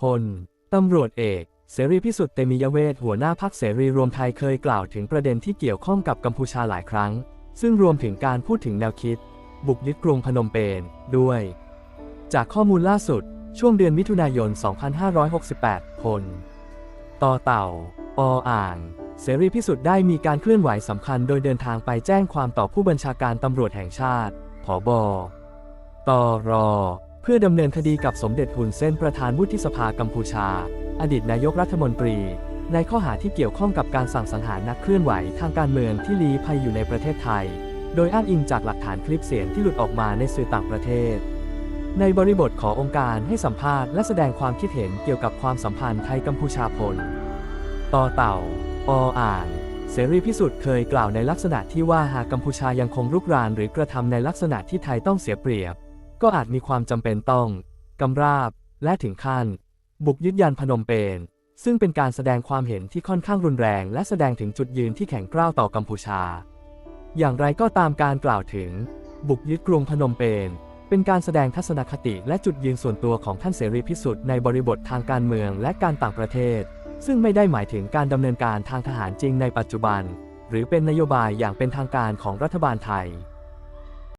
พลตำรวจเอก เสรีพิสุทธิ์เตมียเวทหัวหน้าพักเสรีรวมไทยเคยกล่าวถึงประเด็นที่เกี่ยวข้องกับกัมพูชาหลายครั้ง ซึ่งรวมถึงการพูดถึงแนวคิด บุกยึดกรุงพนมเปญด้วย จากข้อมูลล่าสุด ช่วงเดือนมิถุนายน 2568 พลต่อเต่าปออ่าง เสรีพิสุทธิ์ได้มีการเคลื่อนไหวสำคัญโดยเดินทางไปแจ้งความต่อผู้บัญชาการตำรวจแห่งชาติผบตร เพื่อดำเนินคดีกับสมเด็จฮุนเซนประธานวุฒิสภากัมพูชา อดีตนายกรัฐมนตรี ในข้อหาที่เกี่ยวข้องกับการสั่งสังหารนักเคลื่อนไหวทางการเมืองที่ลี้ภัยอยู่ในประเทศไทย โดยอ้างอิงจากหลักฐานคลิปเสียงที่หลุดออกมาในสื่อต่างประเทศ ในบริบทขององค์การให้สัมภาษณ์และแสดงความคิดเห็นเกี่ยวกับความสัมพันธ์ไทยกัมพูชาพลต่อเต่าปออ่างเสรีพิสุทธิ์เคยกล่าวในลักษณะที่ว่าหากกัมพูชายังคงรุกรานหรือกระทำในลักษณะที่ไทยต้องเสียเปรียบ ก็อาจมีความจำเป็นต้องกำราบและถึงขั้น บุกยึดยันพนมเปญซึ่งเป็นการแสดงความเห็นที่ค่อนข้างรุนแรง และแสดงถึงจุดยืนที่แข็งกร้าวต่อกัมพูชา อย่างไรก็ตามการกล่าวถึง บุกยึดกรุงพนมเปญเป็นการแสดงทัศนคติและจุดยืนส่วนตัวของท่านเสรีพิสุทธิ์ในบริบททางการเมืองและการต่างประเทศ ซึ่งไม่ได้หมายถึงการดำเนินการทางทหารจริงในปัจจุบัน หรือเป็นนโยบายอย่างเป็นทางการของรัฐบาลไทย